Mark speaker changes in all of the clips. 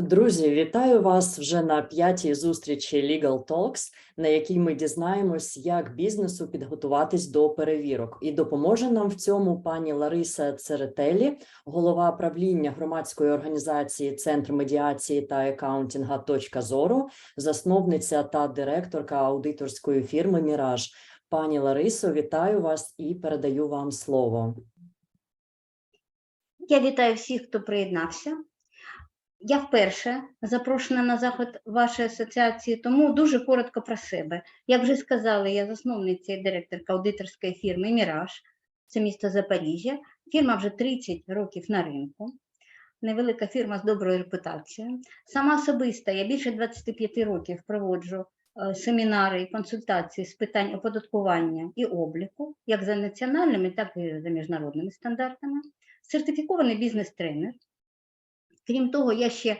Speaker 1: Друзі, вітаю вас вже на п'ятій зустрічі Legal Talks, на якій ми дізнаємось, як бізнесу підготуватись до перевірок. І допоможе нам в цьому пані Лариса Церетелі, голова правління громадської організації Центр медіації та екаунтінга «Точка зору», засновниця та директорка аудиторської фірми Міраж. Пані Ларисо, вітаю вас і передаю вам слово.
Speaker 2: Я вітаю всіх, хто приєднався. Я вперше запрошена на заход вашої асоціації, тому дуже коротко про себе. Як вже сказали, я засновниця і директорка аудиторської фірми Міраж, це місто Запоріжжя. Фірма вже 30 років на ринку. Невелика фірма з доброю репутацією. Сама особиста, я більше 25 років проводжу е, семінари і консультації з питань оподаткування і обліку, як за національними, так і за міжнародними стандартами. Сертифікований бізнес-тренер. Крім того, я ще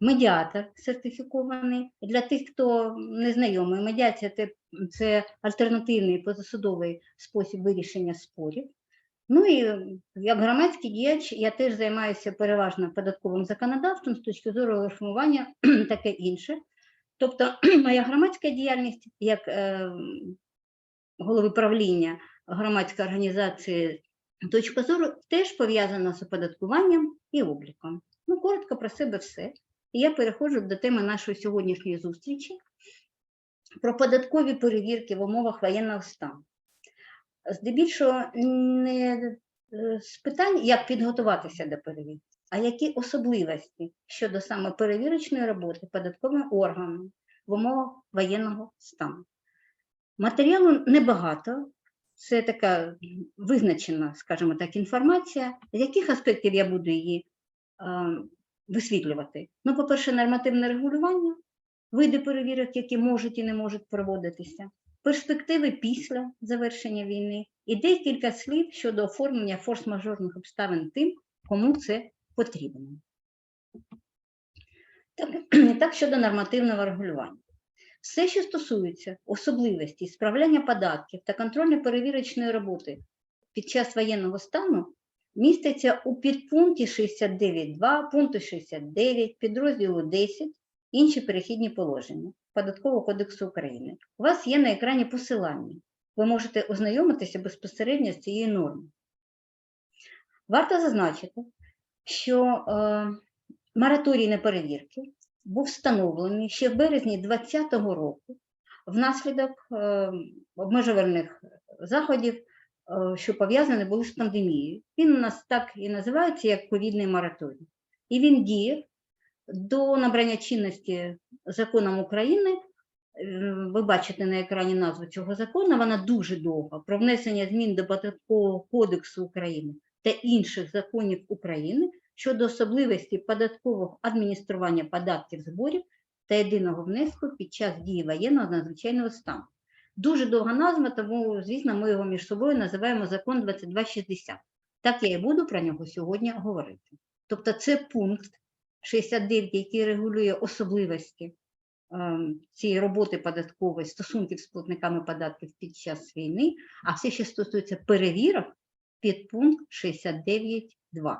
Speaker 2: медіатор сертифікований. Для тих, хто не знайомий, медіація це, це альтернативний позасудовий спосіб вирішення спорів. Ну і як громадський діяч я теж займаюся переважно податковим законодавством з точки зору реформування, таке інше. Тобто, моя громадська діяльність як е, голови правління громадської організації точка зору теж пов'язана з оподаткуванням і обліком. Ну, коротко про себе все. І я переходжу до теми нашої сьогоднішньої зустрічі про податкові перевірки в умовах воєнного стану. Здебільшого не е, з питань, як підготуватися до перевірки, а які особливості щодо саме перевірочної роботи податковими органами в умовах воєнного стану. Матеріалу небагато, це така визначена, скажімо так, інформація, з яких аспектів я буду її висвітлювати. Ну, по-перше, нормативне регулювання, види перевірок, які можуть і не можуть проводитися, перспективи після завершення війни і декілька слів щодо оформлення форс-мажорних обставин тим, кому це потрібно. Так, так щодо нормативного регулювання. Все, що стосується особливостей справляння податків та контрольно-перевірочної роботи під час воєнного стану, міститься у підпункті 69.2, пункту 69, підрозділу 10, інші перехідні положення Податкового кодексу України. У вас є на екрані посилання. Ви можете ознайомитися безпосередньо з цією нормою. Варто зазначити, що е, мораторій на перевірки був встановлений ще в березні 2020 року внаслідок е, обмежувальних заходів, що пов'язані були з пандемією. Він у нас так і називається як ковідний мораторій. І він діє до набрання чинності законом України. Е, Ви бачите на екрані назву цього закону, вона дуже довга про внесення змін до Податкового кодексу України та інших законів України щодо особливості податкового адміністрування податків зборів та єдиного внеску під час дії воєнного надзвичайного стану. Дуже довга назва, тому, звісно, ми його між собою називаємо закон 2260. Так я і буду про нього сьогодні говорити. Тобто, це пункт 69, який регулює особливості е, цієї роботи податкової, стосунків з платниками податків під час війни, а все, що стосується перевірок, під пункт 69.2.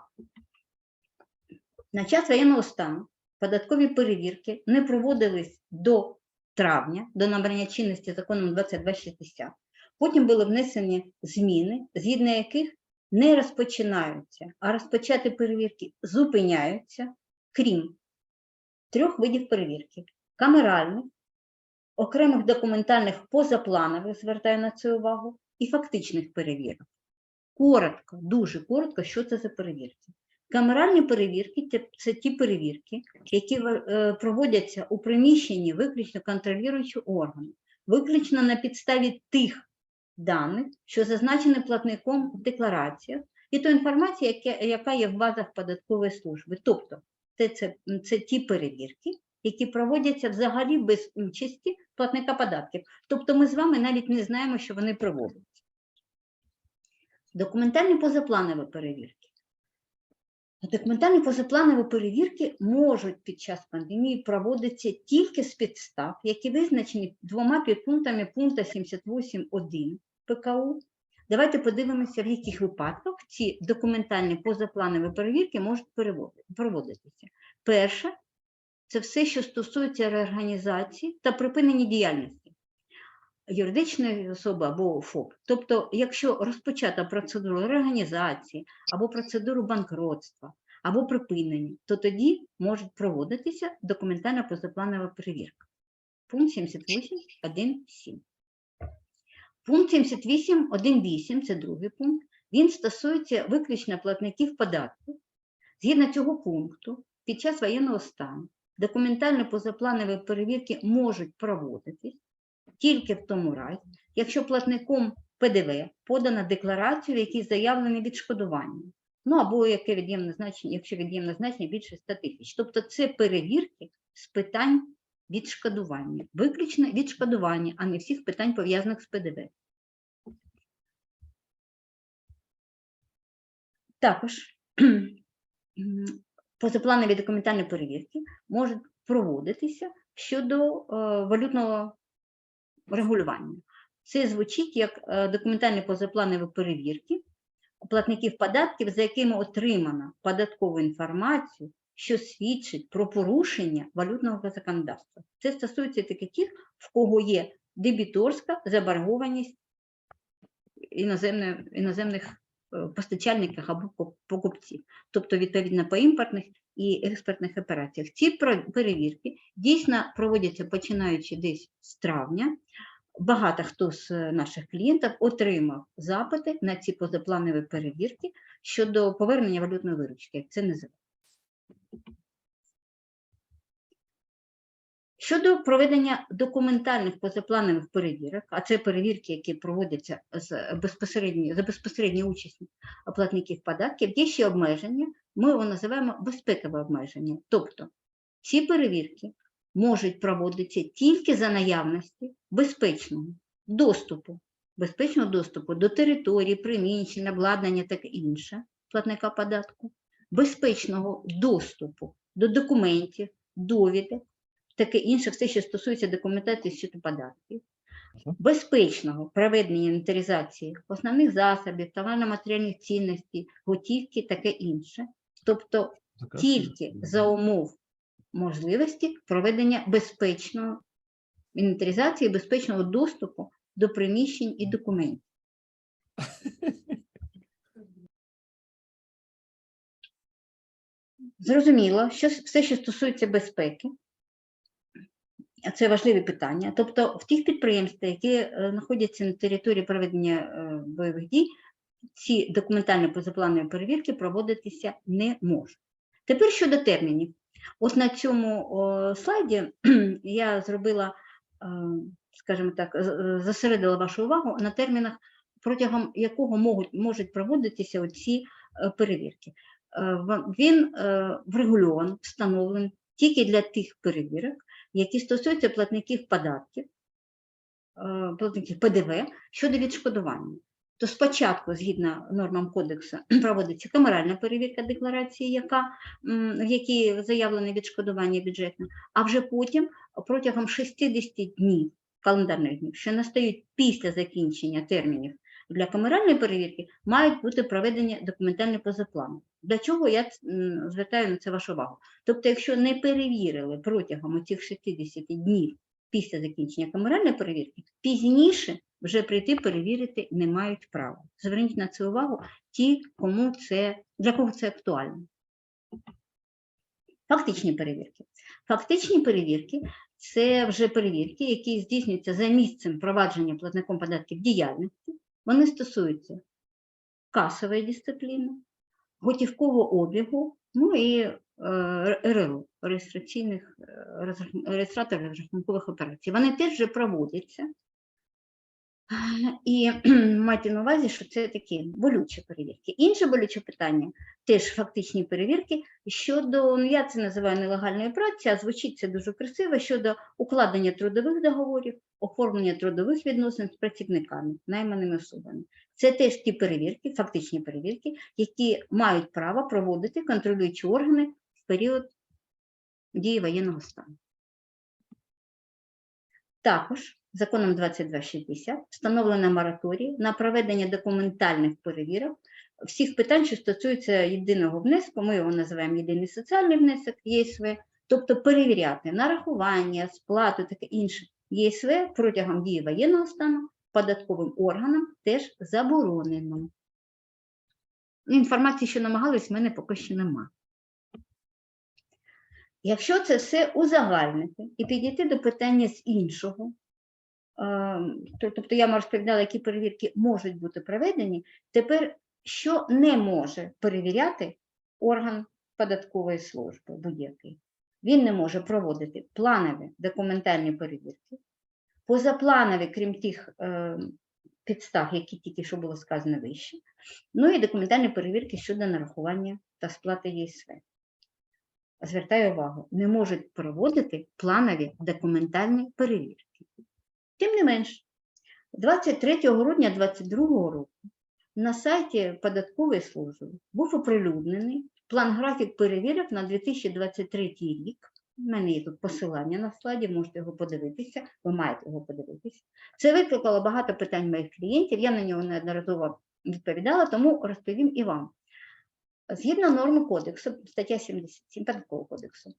Speaker 2: На час воєнного стану податкові перевірки не проводились до травня, до набрання чинності законом 2260. Потім були внесені зміни, згідно яких не розпочинаються, а розпочати перевірки зупиняються, крім трьох видів перевірки: камеральних, окремих документальних позапланових, звертаю на це увагу, і фактичних перевірок. Коротко, дуже коротко, що це за перевірки. Камеральні перевірки це, ті перевірки, які е, проводяться у приміщенні виключно контролюючого органу, виключно на підставі тих даних, що зазначені платником в деклараціях, і то інформація, яка є в базах податкової служби. Тобто це, це, це ті перевірки, які проводяться взагалі без участі платника податків. Тобто ми з вами навіть не знаємо, що вони проводяться. Документальні позапланові перевірки. Документальні позапланові перевірки можуть під час пандемії проводитися тільки з підстав, які визначені двома підпунктами пункту 78.1 ПКУ. Давайте подивимося, в яких випадках ці документальні позапланові перевірки можуть проводитися. Перше це все, що стосується реорганізації та припинення діяльності юридичної особи або ФОП. Тобто, якщо розпочата процедура реорганізації або процедуру банкротства, або припинення, то тоді може проводитися документальна позапланова перевірка. Пункт 78.1.7. Пункт 78.1.8 – це другий пункт. Він стосується виключно платників податків. Згідно цього пункту, під час воєнного стану документально позапланові перевірки можуть проводитись тільки в тому разі, якщо платником ПДВ подана декларацію, в якій заявлене відшкодування. Ну або яке від'ємне значення, якщо від'ємне значення більше 100 тисяч. Тобто це перевірки з питань відшкодування, виключно відшкодування, а не всіх питань пов'язаних з ПДВ. Також позапланові документальні перевірки можуть проводитися щодо е, валютного регулювання. Це звучить як е, документальні позапланові перевірки платників податків, за якими отримана податкову інформацію, що свідчить про порушення валютного законодавства. Це стосується тільки тих, в кого є дебіторська заборгованість іноземних е, постачальників або покупців, тобто відповідно по імпортних і експертних операціях. Ці перевірки дійсно проводяться починаючи десь з травня. Багато хто з наших клієнтів отримав запити на ці позапланові перевірки щодо повернення валютної виручки, як це називається. Щодо проведення документальних позапланових перевірок, а це перевірки, які проводяться з безпосередньо, за безпосередньою участю платників податків, є ще обмеження, ми його називаємо безпекове обмеження. Тобто ці перевірки можуть проводитися тільки за наявності безпечного доступу, безпечного доступу до території, приміщень, обладнання та інше платника податку, безпечного доступу до документів, довідок, таке інше, все, що стосується документації щодо податків, безпечного проведення інвентаризації основних засобів, товарно-матеріальних цінностей, готівки, таке інше. Тобто тільки за умов можливості проведення безпечного інвентаризації, безпечного доступу до приміщень і документів. Зрозуміло, що все, що стосується безпеки, це важливі питання. Тобто в тих підприємствах, які е, знаходяться на території проведення е, бойових дій, ці документальні позапланові перевірки проводитися не можуть. Тепер щодо термінів. От на цьому слайді я зробила, е, скажімо так, зосередила вашу увагу на термінах, протягом якого можуть, можуть проводитися оці е, перевірки. Він врегульований, встановлений тільки для тих перевірок, які стосуються платників податків, е, платників ПДВ щодо відшкодування. То спочатку, згідно нормам кодексу, проводиться камеральна перевірка декларації, яка, в якій заявлене відшкодування бюджетне, а вже потім протягом 60 днів, календарних днів, що настають після закінчення термінів для камеральної перевірки, мають бути проведені документальні позаплани. Для чого я звертаю на це вашу увагу? Тобто, якщо не перевірили протягом цих 60 днів після закінчення камеральної перевірки, пізніше вже прийти перевірити не мають права. Зверніть на це увагу ті, кому це, для кого це актуально. Фактичні перевірки. Фактичні перевірки це вже перевірки, які здійснюються за місцем провадження платником податків діяльності. Вони стосуються касової дисципліни, готівкового обігу, ну і е, РРО, реєстраційних е, реєстраторів розрахункових операцій. Вони теж вже проводяться. І майте на увазі, що це такі болючі перевірки. Інше болюче питання теж фактичні перевірки щодо, ну я це називаю нелегальної праці, а звучить це дуже красиво щодо укладення трудових договорів, оформлення трудових відносин з працівниками, найманими особами. Це теж ті перевірки, фактичні перевірки, які мають право проводити контролюючі органи в період дії воєнного стану. Також законом 2260 встановлено мораторій на проведення документальних перевірок всіх питань, що стосуються єдиного внеску, ми його називаємо єдиний соціальний внесок ЄСВ, Тобто перевіряти нарахування, сплату, таке інше ЄСВ протягом дії воєнного стану податковим органам теж заборонено. Інформації, що намагались, в мене поки що нема. Якщо це все узагальнити і підійти до питання з іншого, ем, тобто я вам розповідала, які перевірки можуть бути проведені, тепер що не може перевіряти орган податкової служби будь-який? Він не може проводити планові документальні перевірки, позапланові, крім тих е, підстав, які тільки що було сказано вище, ну і документальні перевірки щодо нарахування та сплати ЄСВ. Звертаю увагу, не можуть проводити планові документальні перевірки. Тим не менш, 23 грудня 2022 року на сайті податкової служби був оприлюднений план графік перевірок на 2023 рік. У мене є тут посилання на слайді, можете його подивитися, ви маєте його подивитися. Це викликало багато питань моїх клієнтів, я на нього неодноразово відповідала, тому розповім і вам. Згідно норми кодексу, стаття 77 податкового кодексу,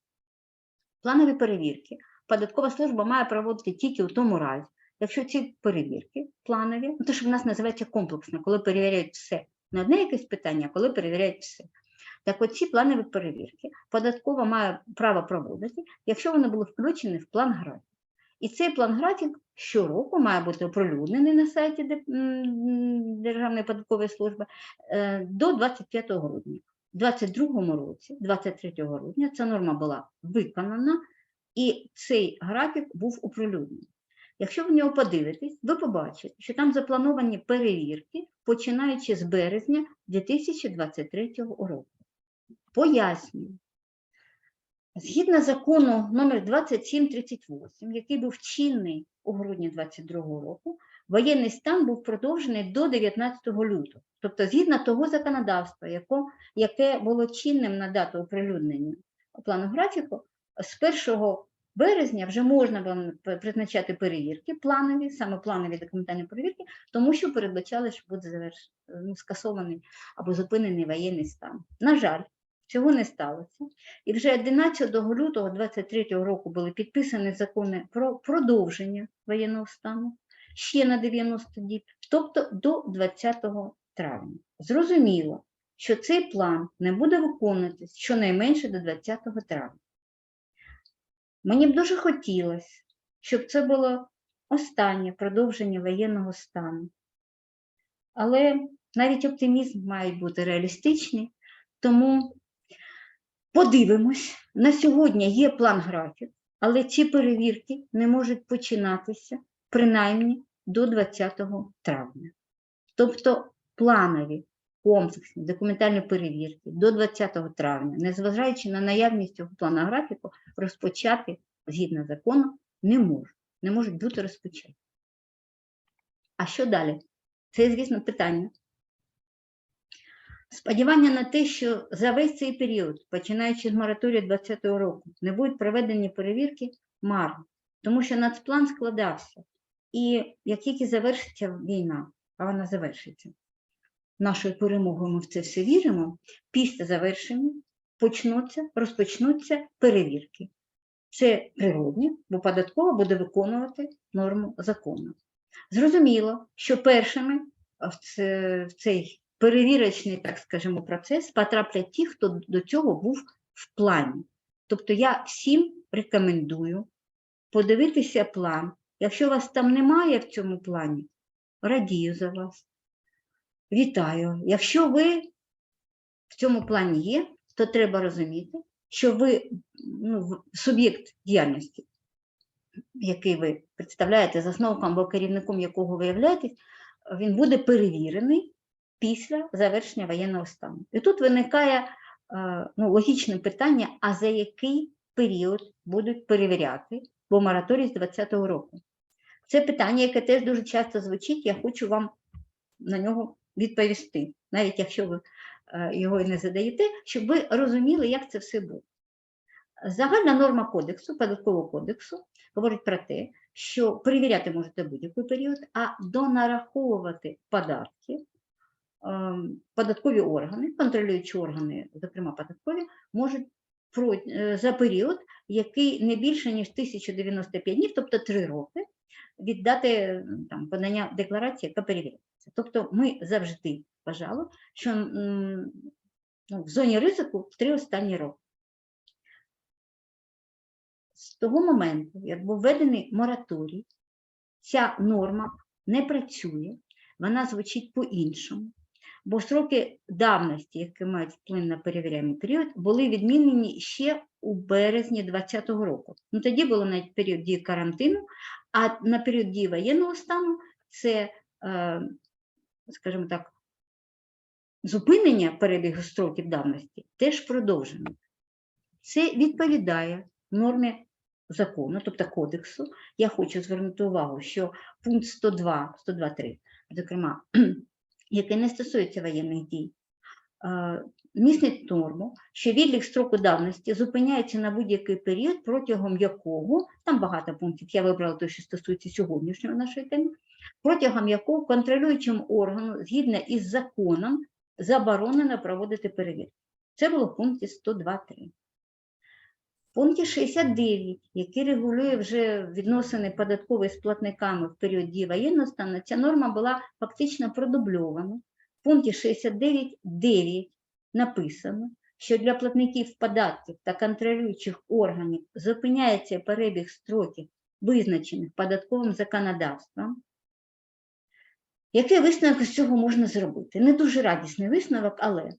Speaker 2: планові перевірки податкова служба має проводити тільки у тому разі, якщо ці перевірки планові, ну, то що в нас називається комплексно, коли перевіряють все. Не одне якесь питання, а коли перевіряють все. Так от ці планові перевірки податкова має право проводити, якщо вони були включені в план графік. І цей план графік щороку має бути оприлюднений на сайті Державної податкової служби е, до 25 грудня. У 2022 році, 23 грудня, ця норма була виконана, і цей графік був оприлюднений. Якщо ви нього подивитесь, ви побачите, що там заплановані перевірки, починаючи з березня 2023 року. Пояснюю. Згідно закону номер 2738, який був чинний у грудні 2022 року, воєнний стан був продовжений до 19 лютого. Тобто, згідно того законодавства, яко, яке було чинним на дату оприлюднення плану графіку, з 1 березня вже можна було призначати перевірки планові, саме планові документальні перевірки, тому що передбачали, що буде заверш... ну, скасований або зупинений воєнний стан. На жаль, цього не сталося. І вже 11 лютого 2023 року були підписані закони про продовження воєнного стану ще на 90 діб, тобто до 20 травня. Зрозуміло, що цей план не буде виконуватись щонайменше до 20 травня. Мені б дуже хотілося, щоб це було останнє продовження воєнного стану. Але навіть оптимізм має бути реалістичний, тому подивимось. На сьогодні є план графік, але ці перевірки не можуть починатися принаймні до 20 травня. Тобто планові комплексні документальні перевірки до 20 травня, незважаючи на наявність цього плану графіку, розпочати згідно закону не можуть, не можуть бути розпочаті. А що далі? Це, звісно, питання. Сподівання на те, що за весь цей період, починаючи з мораторію 2020 року, не будуть проведені перевірки, марно, тому що нацплан складався. І як тільки завершиться війна, а вона завершиться, нашою перемогою ми в це все віримо, після завершення почнуться, розпочнуться перевірки. Це природне, бо податкова буде виконувати норму закону. Зрозуміло, що першими в це- в цей перевірочний, так скажімо, процес потраплять ті, хто до цього був в плані. Тобто я всім рекомендую подивитися план. Якщо вас там немає в цьому плані, радію за вас. Вітаю. Якщо ви в цьому плані є, то треба розуміти, що ви ну, суб'єкт діяльності, який ви представляєте, засновником або керівником якого ви являєтесь, він буде перевірений після завершення воєнного стану. І тут виникає е, ну, логічне питання: а за який період будуть перевіряти, бо мораторій з 2020 року? Це питання, яке теж дуже часто звучить, я хочу вам на нього відповісти, навіть якщо ви е, його і не задаєте, щоб ви розуміли, як це все буде. Загальна норма кодексу, податкового кодексу, говорить про те, що перевіряти можете будь-який період, а донараховувати податки податкові органи, контролюючі органи, зокрема податкові, можуть е, за період, який не більше ніж 1095 днів, тобто 3 роки, від дати м, там, подання декларації, яка перевіряється. Тобто ми завжди вважали, що ну, в зоні ризику три останні роки. З того моменту, як був введений мораторій, ця норма не працює, вона звучить по-іншому. Бо сроки давності, які мають вплив на перевіряємий період, були відмінені ще у березні 2020 року. Ну тоді було навіть період дії карантину, а на період дії воєнного стану це, е, скажімо так, зупинення перебігу строків давності теж продовжено. Це відповідає нормі закону, тобто кодексу. Я хочу звернути увагу, що пункт 102, 102.3, зокрема, який не стосується воєнних дій, містить норму, що відлік строку давності зупиняється на будь-який період, протягом якого, там багато пунктів, я вибрала той, що стосується сьогоднішньої нашої теми, протягом якого контролюючим органу, згідно із законом, заборонено проводити перевірки. Це було в пункті 102.3. Пункті 69, який регулює вже відносини податкової з платниками в період дії воєнного стану, ця норма була фактично продубльована. В пункті 69.9 написано, що для платників податків та контролюючих органів зупиняється перебіг строків, визначених податковим законодавством. Який висновок з цього можна зробити? Не дуже радісний висновок, але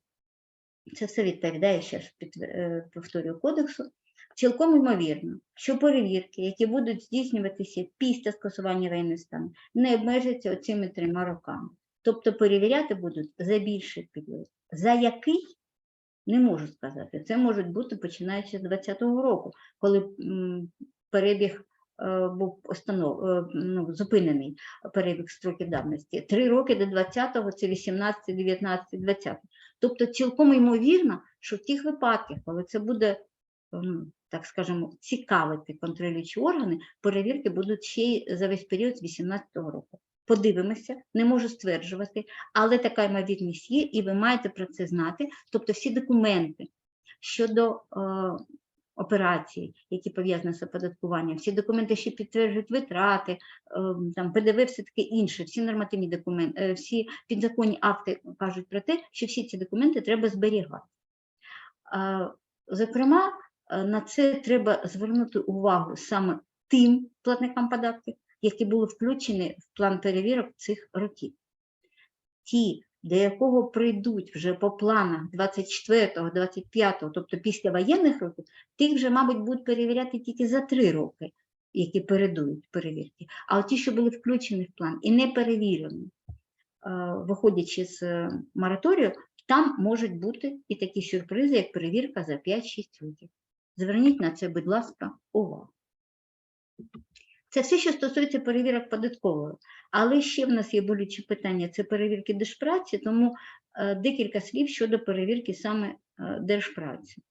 Speaker 2: це все відповідає, ще раз е, повторюю кодексу. Цілком ймовірно, що перевірки, які будуть здійснюватися після скасування воєнного не обмежаться оцими трьома роками. Тобто перевіряти будуть за більший період. За який не можу сказати. Це можуть бути починаючи з 2020 року, коли перебіг е, був останов, е, ну, зупинений перебіг строків давності. Три роки до 20-го це 18, 19, 20. Тобто цілком ймовірно, що в тих випадках, коли це буде м, так скажемо, цікавити контролюючі органи, перевірки будуть ще й за весь період з 18-го року. Подивимося, не можу стверджувати, але така ймовірність є, і ви маєте про це знати. Тобто всі документи щодо е, операцій, які пов'язані з оподаткуванням, всі документи, що підтверджують витрати, е, там ПДВ, все таке інше, всі нормативні документи, е, всі підзаконні акти кажуть про те, що всі ці документи треба зберігати. Е, Зокрема, на це треба звернути увагу саме тим платникам податків, які були включені в план перевірок цих років. Ті, до якого прийдуть вже по планах 24-го, 25-го, тобто після воєнних років, тих вже, мабуть, будуть перевіряти тільки за три роки, які передують перевірки. А ті, що були включені в план і не перевірені, е, виходячи з е, мораторію, там можуть бути і такі сюрпризи, як перевірка за 5-6 років. Зверніть на це, будь ласка, увагу. Це все, що стосується перевірок податкової. Але ще в нас є болючі питання: це перевірки держпраці, тому е, декілька слів щодо перевірки саме е, держпраці.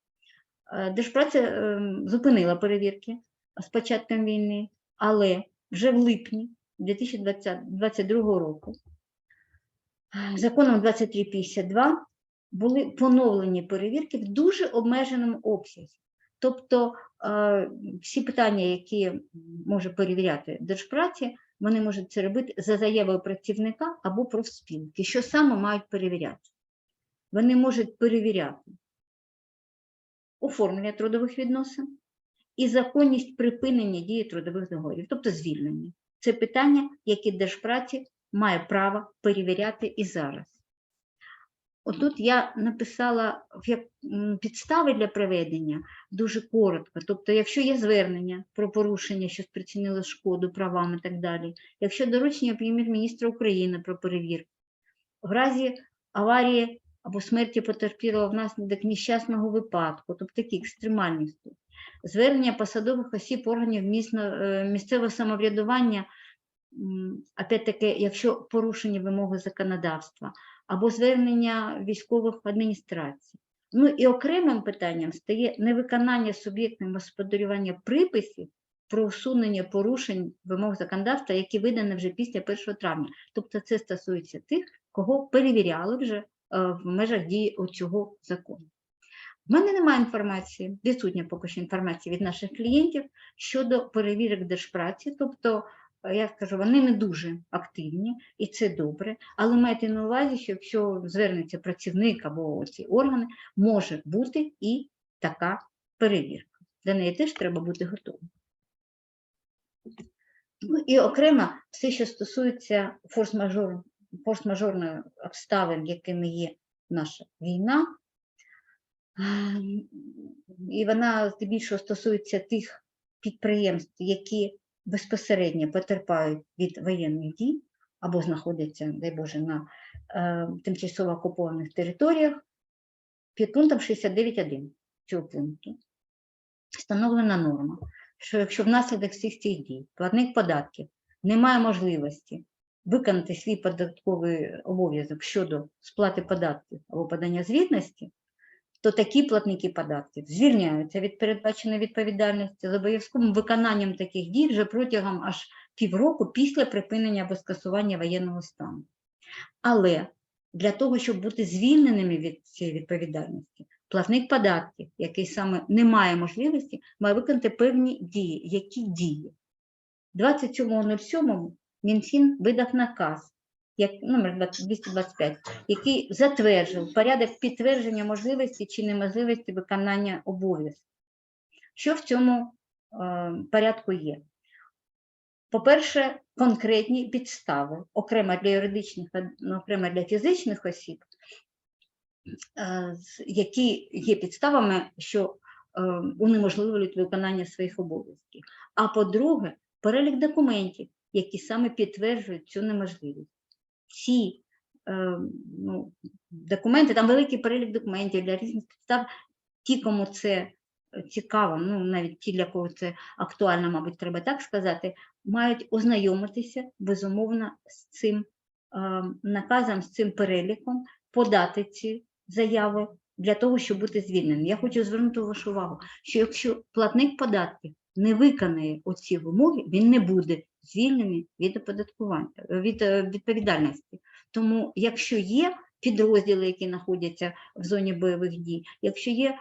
Speaker 2: Е, Держпраця е, зупинила перевірки з початком війни, але вже в липні 2022 року законом 2352 були поновлені перевірки в дуже обмеженому обсязі. Тобто е, всі питання, які може перевіряти держпраці, вони можуть це робити за заявою працівника або профспілки. Що саме мають перевіряти? Вони можуть перевіряти оформлення трудових відносин і законність припинення дії трудових договорів, тобто звільнення. Це питання, які держпраці має право перевіряти і зараз. Отут я написала підстави для проведення дуже коротко. Тобто, якщо є звернення про порушення, що спричинило шкоду правам і так далі, якщо доручення прем'єр-міністра України про перевірку, в разі аварії або смерті потерпілого внаслідок нещасного випадку, тобто такі екстремальні звернення посадових осіб органів е, місцевого самоврядування, м, опять-таки, якщо порушені вимоги законодавства, або звернення військових адміністрацій. Ну і окремим питанням стає невиконання суб'єктним господарювання приписів про усунення порушень вимог законодавства, які видані вже після 1 травня. Тобто це стосується тих, кого перевіряли вже е, в межах дії цього закону. В мене немає інформації, відсутня поки що інформації від наших клієнтів щодо перевірок держпраці. Тобто, я скажу, вони не дуже активні, і це добре. Але майте на увазі, що якщо звернеться працівник або ці органи, може бути і така перевірка. До неї теж треба бути готовим. Ну і окремо все, що стосується форс-мажор, форс-мажорної обставин, якими є наша війна, і вона здебільшого стосується тих підприємств, які безпосередньо потерпають від воєнних дій або знаходяться, дай Боже, на е, тимчасово окупованих територіях. Під пунктом 69.1 цього пункту встановлена норма, що якщо внаслідок всіх цих дій платник податків не має можливості виконати свій податковий обов'язок щодо сплати податків або подання звітності, то такі платники податків звільняються від передбаченої відповідальності з обов'язковим виконанням таких дій вже протягом аж півроку після припинення або скасування воєнного стану. Але для того, щоб бути звільненими від цієї відповідальності, платник податків, який саме не має можливості, має виконати певні дії. Які дії? 27.07 Мінфін видав наказ, як номер 225, який затверджував порядок підтвердження можливості чи неможливості виконання обов'язків. Що в цьому е, порядку є? По-перше, конкретні підстави, окремо для юридичних, окремо для фізичних осіб, е, які є підставами, що е, унеможливлюють виконання своїх обов'язків. А по-друге, перелік документів, які саме підтверджують цю неможливість. Ці е, ну, документи, там великий перелік документів для різних підстав, ті, кому це цікаво, ну навіть ті, для кого це актуально, мабуть, треба так сказати, мають ознайомитися безумовно з цим е, наказом, з цим переліком, подати ці заяви для того, щоб бути звільненим. Я хочу звернути вашу увагу, що якщо платник податків не виконає оці вимоги, він не буде звільнений від оподаткування від е, відповідальності. Тому, якщо є підрозділи, які знаходяться в зоні бойових дій, якщо є е,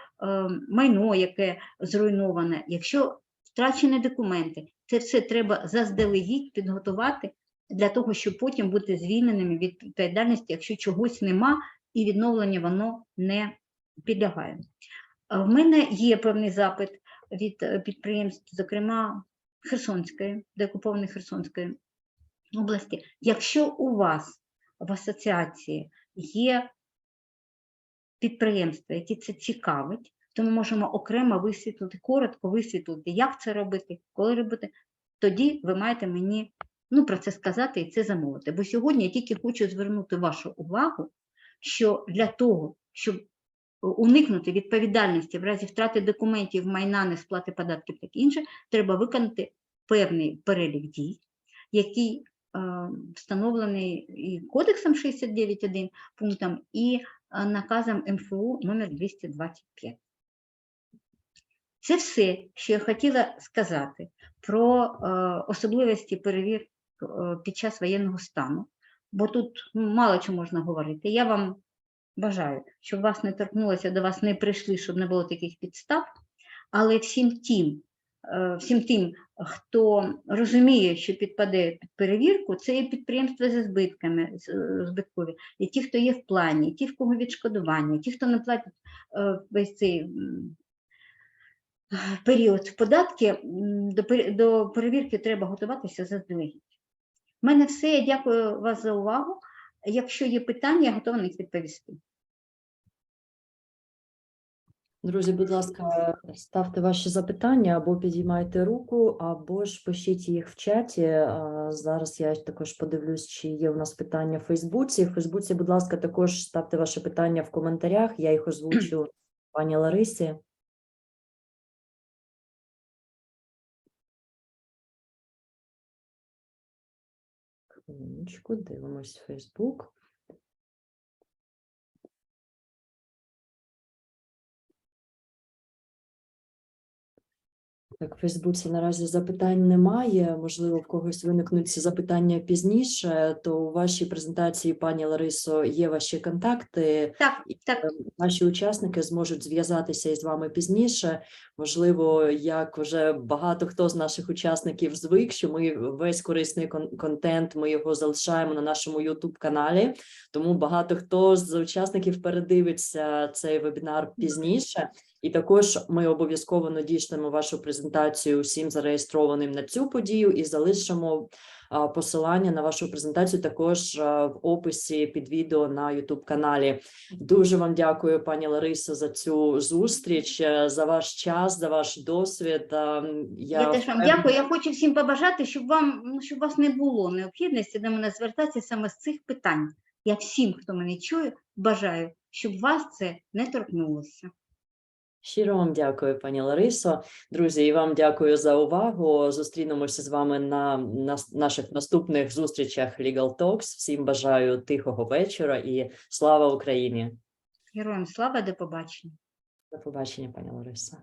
Speaker 2: майно, яке зруйноване, якщо втрачені документи, це все треба заздалегідь підготувати для того, щоб потім бути звільненими від відповідальності, якщо чогось нема і відновлення воно не підлягає. Е, В мене є певний запит від е, підприємств, зокрема Херсонської, деокупованої Херсонської області. Якщо у вас в асоціації є підприємства, які це цікавить, то ми можемо окремо висвітлити, коротко висвітлити, як це робити, коли робити. Тоді ви маєте мені ну, про це сказати і це замовити. Бо сьогодні я тільки хочу звернути вашу увагу, що для того, щоб уникнути відповідальності в разі втрати документів, майна, несплати податків та інше, треба виконати певний перелік дій, який е, встановлений і кодексом 69.1 пунктом, і е, наказом МФУ номер 225. Це все, що я хотіла сказати про е, особливості перевірок е, під час воєнного стану, бо тут ну, мало чого можна говорити. Я вам бажаю, щоб вас не торкнулося, до вас не прийшли, щоб не було таких підстав, але всім тим, е, всім тим, хто розуміє, що підпаде під перевірку, це є підприємства зі збитками е, збиткові, і ті, хто є в плані, ті, в кого відшкодування, ті, хто не платять е, весь цей період податки, до, до перевірки треба готуватися заздалегідь. У мене все. Я дякую вас за увагу. Якщо є питання, я готова на них відповісти.
Speaker 1: Друзі, будь ласка, ставте ваші запитання або підіймайте руку, або ж пишіть їх в чаті. Зараз я також подивлюсь, чи є у нас питання в Фейсбуці. В Фейсбуці, будь ласка, також ставте ваші питання в коментарях. Я їх озвучу пані Ларисі. Хвилиночку, дивимось Фейсбук. Так, в Фейсбуці наразі запитань немає. Можливо, в когось виникнуть запитання пізніше. То у вашій презентації, пані Ларисо, є ваші контакти.
Speaker 2: Так, так,
Speaker 1: Наші учасники зможуть зв'язатися із вами пізніше. Можливо, як вже багато хто з наших учасників звик, що ми весь корисний кон- контент ми його залишаємо на нашому youtube каналі. Тому багато хто з учасників передивиться цей вебінар пізніше. І також ми обов'язково надішлемо вашу презентацію усім зареєстрованим на цю подію і залишимо посилання на вашу презентацію також в описі під відео на youtube каналі. Дуже вам дякую, пані Ларисо, за цю зустріч, е, за ваш час, за ваш досвід. М,
Speaker 2: я, теж вам дякую. Я хочу всім побажати, щоб вам ну, щоб вас не було необхідності до мене звертатися саме з цих питань. Я всім, хто мене чує, бажаю, щоб вас це не торкнулося.
Speaker 1: Щиро вам дякую, пані Ларисо. Друзі, і вам дякую за увагу. Зустрінемося з вами на, на наших наступних зустрічах Legal Talks. Всім бажаю тихого вечора і слава Україні.
Speaker 2: Героям слава, до побачення.
Speaker 1: До побачення, пані Лариса.